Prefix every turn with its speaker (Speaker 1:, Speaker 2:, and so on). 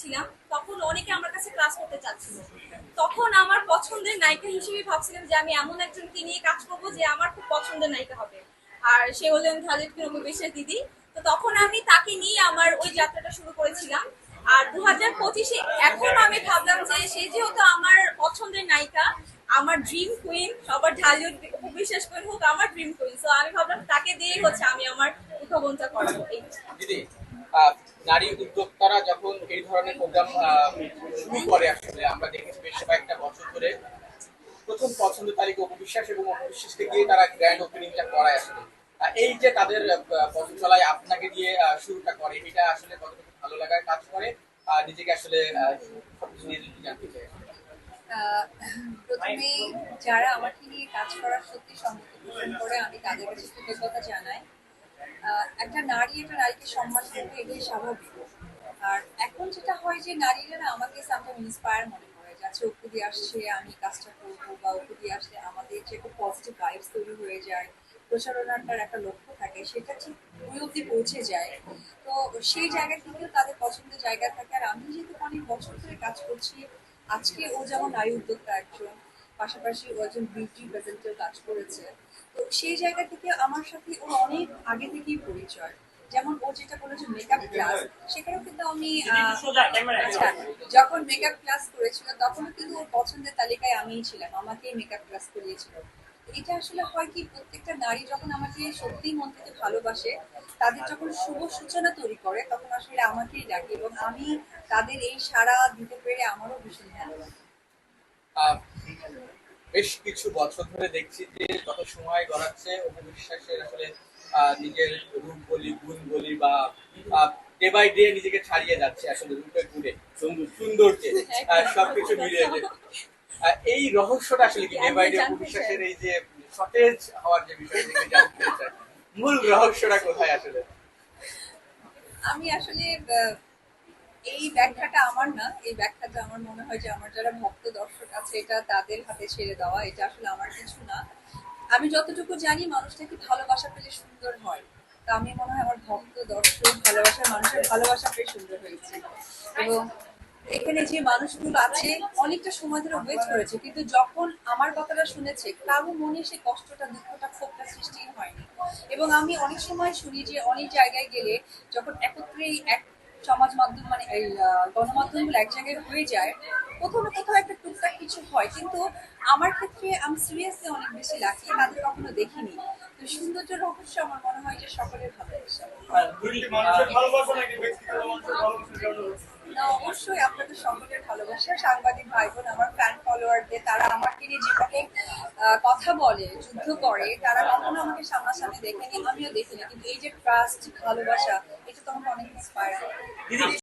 Speaker 1: ছিলাম, তখন অনেকে আমার কাছে ক্লাস করতে চাচ্ছিল। তখন আমার পছন্দের নায়িকা হিসেবে ভাবছিলাম যে আমি এমন একজনকে নিয়ে কাজ করব যে আমার খুব পছন্দের নায়িকা হবে। আর সে হলেন খালিদ বিশ্বাস দিদি। তো তখন আমি তাকে নিয়ে আমার ওই যাত্রাটা শুরু করেছিলাম। আর দু হাজার পঁচিশে এখন আমি ভাবলাম যে সে যেহেতু আমার পছন্দের নায়িকা, আমার ড্রিম কুইন সবার ঢালিউড বিশ্বাস করে হোক, আমার ড্রিম কুইন তো আমি ভাবলাম তাকে দিয়েই হচ্ছে আমি আমার উদ্ভাবনটা করাবো। এই।
Speaker 2: নারী উদ্যোক্তারা যখন এই ধরনের প্রোগ্রাম শুরু করে আসলে আমরা দেখেছি বেশ কয়েকটা বছর ধরে প্রথম পছন্দ তালিকা অপবিশ্বাস এবং অপবিশ্বাসকে দিয়ে তারা গ্র্যান্ড ওপেনিংটা করায় আসলে। এই যে তাদের পথ চলায় আপনাকে দিয়ে শুরুটা করে এটা আসলে কতটুকু ভালো লাগার কাজ করে আর নিজেকে আসলে জানতে চাই।
Speaker 3: আহ, প্রথমেই যারা আমাকে নিয়ে কাজ করার সত্যি সম্মতি করে আমি তাদের কাছে কৃতজ্ঞতা জানাই। একটা নারী একটা নারীকে সম্মান করবে, এটাই স্বাভাবিক। আর এখন যেটা হয় যে নারীরা না আমাকে সামটাইম ইন্সপায়ার মনে করে যাচ্ছে ওপু দিয়ে আসছে, আমি কাজটা করব বা ওপু দিয়ে আসলে আমাদের যে একটা পজিটিভ ভাইবস তৈরি হয়ে যায়, প্রচারণাটার একটা লক্ষ্য থাকে, সেটা ঠিক ওই অব্দি পৌঁছে যায়। তো সেই জায়গা থেকেও তাদের পছন্দের জায়গা থাকে। আর আমি যেহেতু অনেক বছর ধরে কাজ করছি, আজকে ও যেমন নারী উদ্যোক্তা একজন পাশাপাশি ও একজন বিউটি প্রেজেন্টের কাজ করেছে। তো সেই জায়গা থেকে আমার সাথে ওর অনেক আগে থেকেই পরিচয়। যেমন ও যেটা বলেছে মেকআপ ক্লাস সেখানেও কিন্তু আমি আচ্ছা যখন মেকআপ ক্লাস করেছিল তখনও কিন্তু ওর পছন্দের তালিকায় আমিই ছিলাম আমাকেই মেকআপ ক্লাস করিয়েছিল। এটা আসলে হয় কি প্রত্যেকটা নারী যখন আমাকে সত্যিই মন থেকে ভালোবাসে তাদের যখন শুভ সূচনা তৈরি করে তখন আসলে আমাকেই ডাকে এবং আমি তাদের এই সাড়া দিতে পেরে আমারও ভীষণ ভালো লাগে।
Speaker 2: বেশ কিছু বছর ধরে দেখছি যে যত সময় গড়াচ্ছে অপবিশ্বাসের আসলে নিজের রূপ বলি গুণ বলি বা ডে বাই ডে নিজেকে ছাড়িয়ে যাচ্ছে আসলে রূপের গুণে সৌন্দর্যে সবকিছু মিলিয়ে এই রহস্যটা আসলে কি ডে বাই ডে অপবিশ্বাসের এই যে সতেজ হওয়ার যে বিষয় জানতে চাই, মূল রহস্যটা কোথায় আসলে?
Speaker 3: আমি আসলে এই ব্যাখ্যাটা আমার না, এই ব্যাখ্যাটা আমার মনে হয় যে আমার যারা ভক্ত দর্শক আছে, এটা তাদের হাতে ছেড়ে দেওয়া, এটা আসলে আমার কিছু না। আমি যতটুকু জানি মানুষটাকে ভালোবাসা পেলে সুন্দর হয়। তা আমি মনে হয় আমার ভক্ত দর্শক মানুষের ভালোবাসা পেয়ে সুন্দর হয়েছে। এবং এখানে যে মানুষগুলো আছে, অনেকটা সময় ধরে ওয়েট করেছে, কিন্তু যখন আমার কথাটা শুনেছে কারও মনে সে কষ্টটা, দুঃখটা, ক্ষোভটা সৃষ্টি হয়নি। এবং আমি অনেক সময় শুনি যে অনেক জায়গায় গেলে যখন একত্রেই এক সমাজ মাধ্যম মানে এই গণমাধ্যম গণমাধ্যমগুলো এক জায়গায় হয়ে যায় কোথাও না কোথাও একটা টুকটাক কিছু হয়। কিন্তু আমার ক্ষেত্রে আমি সিরিয়াসলি অনেক বেশি লাকি তাদের কখনো দেখিনি। তো সৌন্দর্য রহস্য আমার মনে হয় যে সকলের ভালোবাসা অবশ্যই আপনাদের সকলের ভালোবাসা। সাংবাদিক ভাই বোন আমার ফ্যান তারা আমাকে নিয়ে যেভাবে কথা বলে, যুদ্ধ করে, তারা কখনো আমাকে সামনাসামনি দেখেনি, আমিও দেখিনি। কিন্তু এই যে ট্রাস্ট ভালোবাসা, এটা তো আমাকে অনেক ইন্সপায়ার